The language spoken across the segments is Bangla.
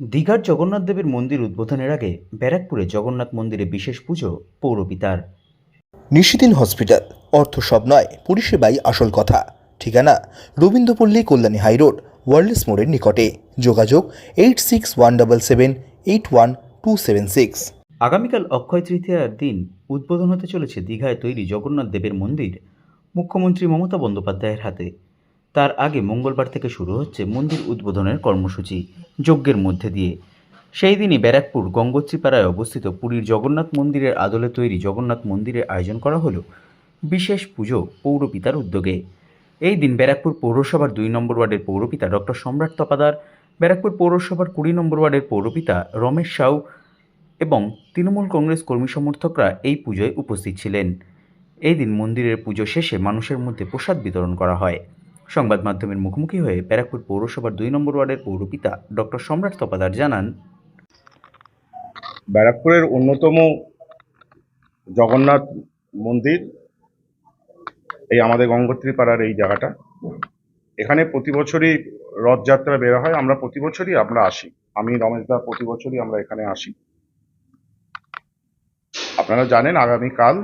দীঘার জগন্নাথ দেবের মন্দির উদ্বোধনের আগে ব্যারাকপুরে জগন্নাথ মন্দিরে বিশেষ পুজো পৌরপিতার। নিশিদিন হসপিটাল অর্থ সব নয় পরিষেবাই আসল কথা। ঠিকানা রবীন্দ্রপল্লী কল্যাণী হাইরোড ওয়ার্ল্ডস মোড়ের নিকটে। যোগাযোগ eight six one double seven eight one two seven six. আগামীকাল অক্ষয় তৃতীয়ার দিন উদ্বোধন হতে চলেছে দীঘায় তৈরি জগন্নাথ দেবের মন্দির। মুখ্যমন্ত্রী মমতা বন্দ্যোপাধ্যায়ের হাতে। তার আগে মঙ্গলবার থেকে শুরু হচ্ছে মন্দির উদ্বোধনের কর্মসূচি যজ্ঞের মধ্যে দিয়ে। সেই দিনই ব্যারাকপুর গঙ্গোত্রীপাড়ায় অবস্থিত পুরীর জগন্নাথ মন্দিরের আদলে তৈরি জগন্নাথ মন্দিরের আয়োজন করা হলো বিশেষ পুজো পৌরপিতার উদ্যোগে। এই দিন ব্যারাকপুর পৌরসভার দুই নম্বর ওয়ার্ডের পৌরপিতা ডক্টর সম্রাট তপাদার, ব্যারাকপুর পৌরসভার কুড়ি নম্বর ওয়ার্ডের পৌরপিতা রমেশ সাউ এবং তৃণমূল কংগ্রেস কর্মী সমর্থকরা এই পুজোয় উপস্থিত ছিলেন। এই দিন মন্দিরের পুজো শেষে মানুষের মধ্যে প্রসাদ বিতরণ করা হয়। সংবাদ মাধ্যমের মুখোমুখি হয়ে ব্যারাকপুর পৌরসভার দুই নম্বর ওয়ার্ডের পৌরপিতা ডক্টর সম্রাট তপাদার জানান, ব্যারাকপুরের অন্যতম জগন্নাথ মন্দির, এই আমাদের গঙ্গোত্রী পাড়ার এই জায়গাটা। এখানে প্রতি বছরই রথযাত্রা বের হয়, আমরা প্রতি বছরই আমরা আসি। আমি, রমেশ দা, প্রতি বছরই আমরা এখানে আসি। আপনারা জানেন, আগামীকাল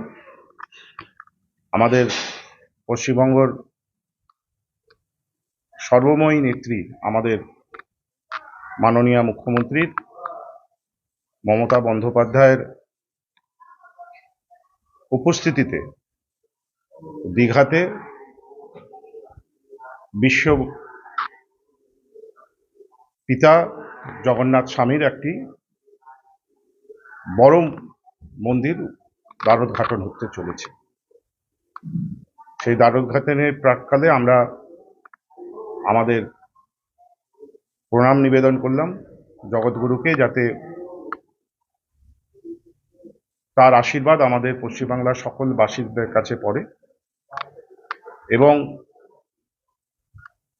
আমাদের পশ্চিমবঙ্গর সর্বময়ী নেত্রী আমাদের মাননীয় মুখ্যমন্ত্রীর মমতা বন্দ্যোপাধ্যায়ের উপস্থিতিতে দীঘাতে বিশ্ব পিতা জগন্নাথ স্বামীর একটি বড় মন্দির দ্বারোদ্ঘাটন হতে চলেছে। সেই দ্বারোদ্ঘাটনের প্রাককালে আমরা আমাদের প্রণাম নিবেদন করলাম জগৎগুরুকে যাতে তার আশীর্বাদ আমাদের পশ্চিমবাংলার সকল বাসীদের কাছে পড়ে এবং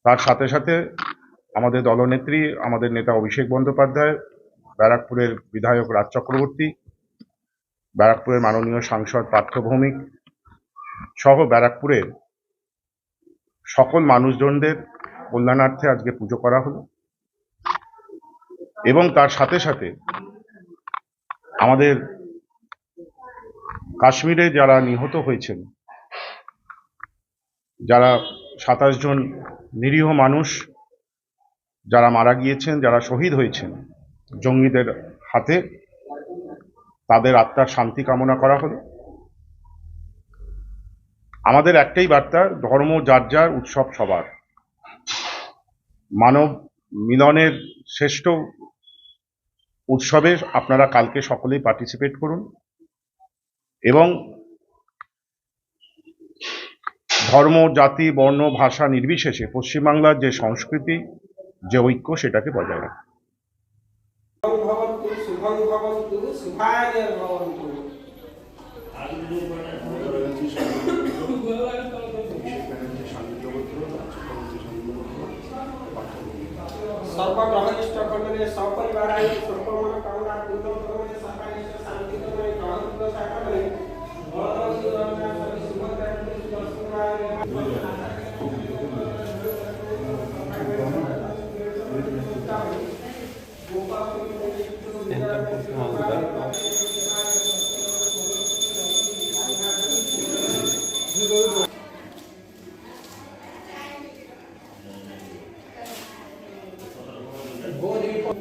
তার সাথে সাথে আমাদের দলনেত্রী, আমাদের নেতা অভিষেক বন্দ্যোপাধ্যায়, ব্যারাকপুরের বিধায়ক রাজ চক্রবর্তী, ব্যারাকপুরের মাননীয় সাংসদ পার্থ ভৌমিক সহ ব্যারাকপুরের সকল মানুষজনদের কল্যাণার্থে আজকে পুজো করা হলো। এবং তার সাথে সাথে আমাদের কাশ্মীরে যারা নিহত হয়েছেন, যারা সাতাশ জন নিরীহ মানুষ যারা মারা গিয়েছেন, যারা শহীদ হয়েছেন জঙ্গিদের হাতে, তাদের আত্মার শান্তি কামনা করা হলো। আমাদের একটাই বার্তা, ধর্ম যার যার, উৎসব সবার। মানব মিলনের শ্রেষ্ঠ উৎসবে আপনারা কালকে সকলেই পার্টিসিপেট করুন। এবং ধর্ম, জাতি, বর্ণ, ভাষা নির্বিশেষে পশ্চিমবাংলার যে সংস্কৃতি, যে ঐক্য, সেটাকে বজায় রাখুন। सर्पग्रह इष्ट खंडने सपरिवाराय सर्पमन कामना कुंदमने सर्पानिष्ट शांतिदमने ग्रहकुंद साकमने भरतस्य रमणा सुभद्रा सुदर्शनाय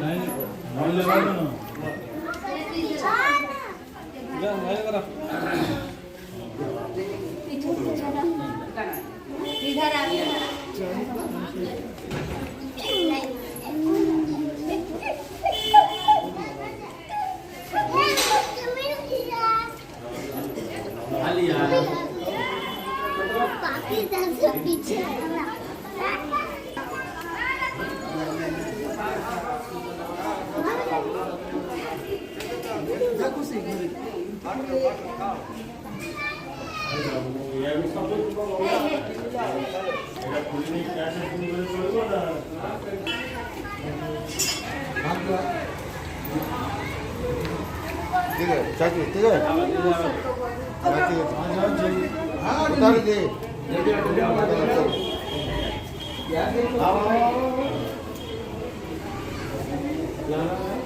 नहीं मोबाइल लगा दो ना जा मोबाइल लगा 찍어 자기 찍어 나 찍어 아 다르지 야